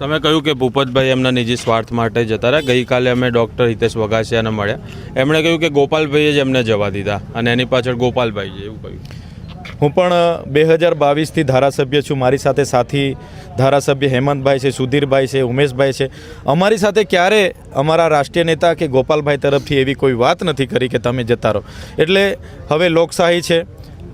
તમે કહ્યું કે ભૂપતભાઈ એમના નિજી સ્વાર્થ માટે જતા રહ્યા. ગઈકાલે અમે ડૉક્ટર હિતેશ વઘાસિયાને મળ્યા. એમણે કહ્યું કે ગોપાલભાઈએ જ એમને જવા દીધા અને એની પાછળ ગોપાલભાઈ છે એવું કહ્યું. હું પણ બે હજાર બાવીસથી ધારાસભ્ય છું. મારી સાથે સાથી ધારાસભ્ય હેમંતભાઈ છે, સુધીરભાઈ છે, ઉમેશભાઈ છે. અમારી સાથે ક્યારે અમારા રાષ્ટ્રીય નેતા કે ગોપાલભાઈ તરફથી એવી કોઈ વાત નથી કરી કે તમે જતા રહો. એટલે હવે લોકશાહી છે.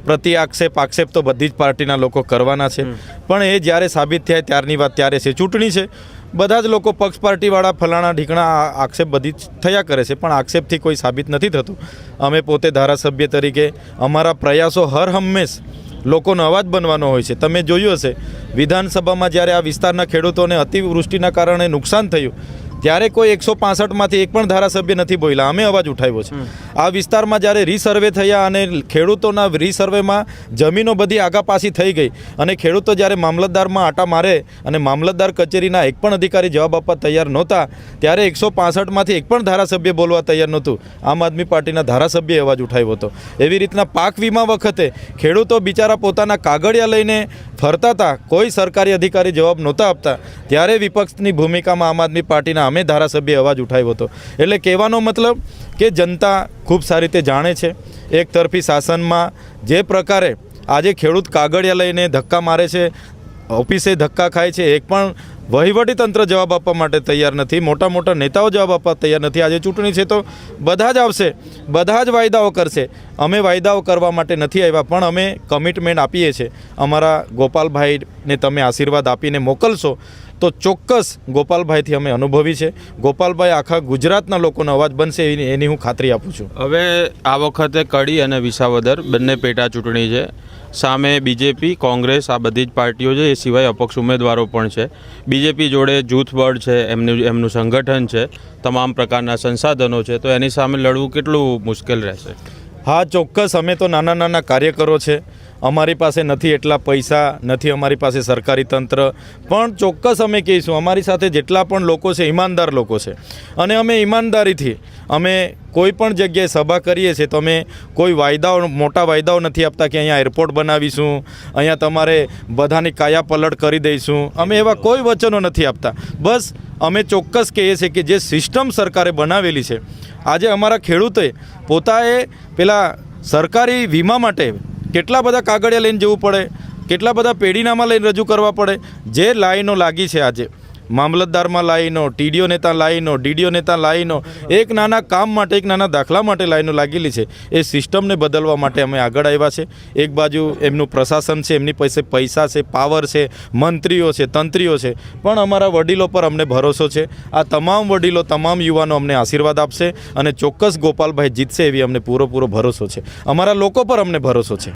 પ્રતિ આક્ષેપ આક્ષેપ તો બધી જ પાર્ટીના લોકો કરવાના છે. પણ એ જ્યારે સાબિત થાય ત્યારની વાત ત્યારે છે. ચૂંટણી છે. બધા જ લોકો પક્ષ પાર્ટીવાળા ફલાણા ઢીકણા આક્ષેપ બધી જ થયા કરે છે. પણ આક્ષેપથી કોઈ સાબિત નથી થતું. અમે પોતે ધારાસભ્ય તરીકે અમારા પ્રયાસો હર હંમેશ લોકોનો અવાજ બનવાનો હોય છે. તમે જોયું હશે. વિધાનસભામાં જ્યારે આ વિસ્તારના ખેડૂતોને અતિવૃષ્ટિના કારણે નુકસાન થયું ત્યારે કોઈ એકસો પાસઠમાંથી એક પણ ધારાસભ્ય નથી બોલ્યા. અમે અવાજ ઉઠાવ્યો છે. આ વિસ્તારમાં જ્યારે રીસર્વે થયા અને ખેડૂતોના રીસર્વેમાં જમીનો બધી આગાપાસી થઈ ગઈ અને ખેડૂતો જ્યારે મામલતદારમાં આટા મારે અને મામલતદાર કચેરીના એક પણ અધિકારી જવાબ આપવા તૈયાર નહોતા ત્યારે એકસો પાસઠમાંથી એક પણ ધારાસભ્ય બોલવા તૈયાર નહોતું. આમ આદમી પાર્ટીના ધારાસભ્યએ અવાજ ઉઠાવ્યો હતો. એવી રીતના પાક વીમા વખતે ખેડૂતો બિચારા પોતાના કાગળિયા લઈને ફરતા હતા. કોઈ સરકારી અધિકારી જવાબ નહોતા આપતા. ત્યારે વિપક્ષની ભૂમિકામાં આમ આદમી પાર્ટીના અમે ધારાસભ્ય અવાજ ઉઠાવ્યો હતો. એટલે કહેવાનો મતલબ કે જનતા ખૂબ સારી રીતે જાણે છે. એક તરફી શાસનમાં જે પ્રકારે આજે ખેડૂત કાગળિયા લઈને ધક્કા મારે છે, ઓફિસે ધક્કા ખાય છે, એક પણ વહીવટી તંત્ર જવાબ આપવા માટે તૈયાર નથી. મોટા મોટા નેતાઓ જવાબ આપવા તૈયાર નથી. આજે ચૂંટણી છે તો બધા જ આવશે. બધા જ વાયદાઓ કરશે. અમે વાયદાઓ કરવા માટે નથી આવ્યા, પણ અમે કમિટમેન્ટ આપીએ છીએ. અમારા ગોપાલભાઈને તમે આશીર્વાદ આપીને મોકલશો તો ચોક્કસ ગોપાલભાઈથી અમે અનુભવી છે. ગોપાલભાઈ આખા ગુજરાતના લોકોનો અવાજ બનશે એની એની હું ખાતરી આપું છું. હવે આ વખતે કડી અને વિસાવદર બંને પેટા ચૂંટણી છે. સામે બીજેપી, કોંગ્રેસ, આ બધી જ પાર્ટીઓ છે, એ સિવાય અપક્ષ ઉમેદવારો પણ છે. બીજેપી જોડે જૂથ બળ છે, એમનું એમનું સંગઠન છે, તમામ પ્રકારના સંસાધનો છે, તો એની સામે લડવું કેટલું મુશ્કેલ રહેશે? હા, ચોક્કસ. અમે તો નાના નાના કાર્યકરો છે. અમારી પાસે નથી એટલા પૈસા, નથી અમારી પાસે સરકારી તંત્ર. પણ ચોક્કસ અમે કહીશું, અમારી સાથે જેટલા પણ લોકો છે, ઈમાનદાર લોકો છે. અને અમે ઈમાનદારીથી, અમે કોઈ પણ જગ્યાએ સભા કરીએ છીએ, તો અમે કોઈ વાયદાઓ, મોટા વાયદાઓ નથી આપતા કે અહીંયા એરપોર્ટ બનાવીશું, અહીંયા તમારે બધાની કાયા પલટ કરી દઈશું. અમે એવા કોઈ વચનો નથી આપતા. બસ અમે ચોક્કસ કહીએ છીએ કે જે સિસ્ટમ સરકારે બનાવેલી છે, આજે અમારા ખેડૂતોએ પોતાએ પેલા સરકારી વીમા માટે કેટલા બધા કાગળિયા લઈને જવું પડે? કેટલા બધા પેઢીનામાં લઈને રજૂ કરવા પડે? જે લાઈનો લાગી છે આજે. મામલતદારમાં લાઈનો, ટીડીઓ નેતા લાઈનો, ડીડીઓ નેતા લાઈનો, એક નાના કામ માટે, એક નાના દાખલા માટે લાઈનો લાગેલી છે. એ સિસ્ટમને બદલવા માટે અમે આગળ આવ્યા છે. એક બાજુ એમનું પ્રશાસન છે, એમની પાસે પૈસા છે, પાવર છે, મંત્રીઓ છે, તંત્રીઓ છે. પણ અમારા વડીલો પર અમને ભરોસો છે. આ તમામ વડીલો, તમામ યુવાનો અમને આશીર્વાદ આપશે અને ચોક્કસ ગોપાલભાઈ જીતશે એવી અમને પૂરો પૂરો ભરોસો છે. અમારા લોકો પર અમને ભરોસો છે.